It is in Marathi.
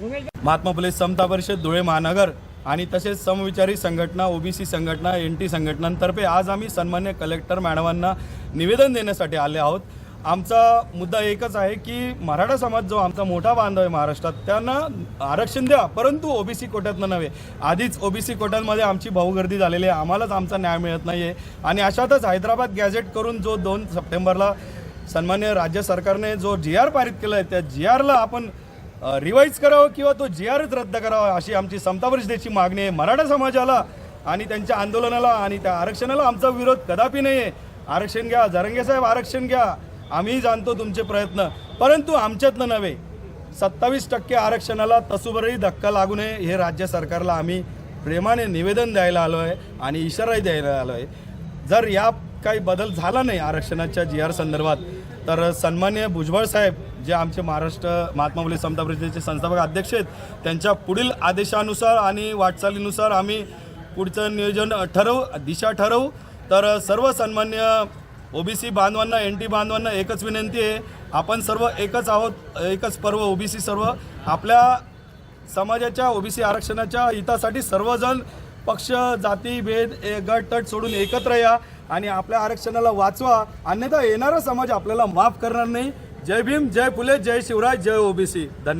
महात्मा फुले समता परिषद धुळे महानगर आणि तसेच समविचारी संघटना ओबीसी संघटना एन टी संघटनांतर्फे आज आम्ही सन्मान्य कलेक्टर मॅडमांना निवेदन देण्यासाठी आले आहोत. आमचा मुद्दा एकच आहे की मराठा समाज जो आमचा मोठा बांधव आहे महाराष्ट्रात त्यांना आरक्षण द्या परंतु ओबीसी कोट्यातनं नव्हे. आधीच ओबीसी कोट्यांमध्ये आमची भाऊगर्दी झालेली आहे आम्हालाच आमचा न्याय मिळत नाही आहे आणि अशातच हैदराबाद गॅझेट करून जो दोन सप्टेंबरला सन्मान्य राज्य सरकारने जो जी आर पारित केला आहे त्या जी आरला आपण रिवाईज करावं किंवा तो जी आरच रद्द करावा अशी आमची समता परिषदेची मागणी आहे. मराठा समाजाला आणि त्यांच्या आंदोलनाला आणि त्या आरक्षणाला आमचा विरोध कदापि नाही आहे आरक्षण घ्या जरंगेसाहेब आरक्षण घ्या. आम्ही जाणतो तुमचे प्रयत्न. परंतु आमच्यातनं नव्हे. सत्तावीस टक्के आरक्षणाला तसुबरही धक्का लागू नये हे राज्य सरकारला आम्ही प्रेमाने निवेदन द्यायला आलो आहे आणि इशाराही द्यायला आलो आहे. जर या काही बदल झाला नाही आरक्षणाच्या जी आर संदर्भात तर सन्मान्य भुजबळ साहेब जे आमचे महाराष्ट्र महात्मा फुले समता परिषदेचे संस्थापक अध्यक्ष आहेत त्यांच्या पुढील आदेशानुसार आणि वाटचालीनुसार आम्ही पुढचं नियोजन ठरवू दिशा ठरवू. तर सर्व सन्मान्य ओबीसी बांधवांना एन टी बांधवांना एकच विनंती आहे आपण सर्व एकच आहोत एकच पर्व ओबीसी सर्व. आपल्या समाजाच्या ओबीसी आरक्षणाच्या हितासाठी सर्वजण पक्ष जाती भेद ए- गट तट सोडून एकत्र या. आणि आपल्या आरक्षणाला वाचवा. अन्यथा येणारा समाज आपल्याला माफ करणार नाही. जय भीम जय फुले जय शिवराय जय ओबीसी. धन्यवाद.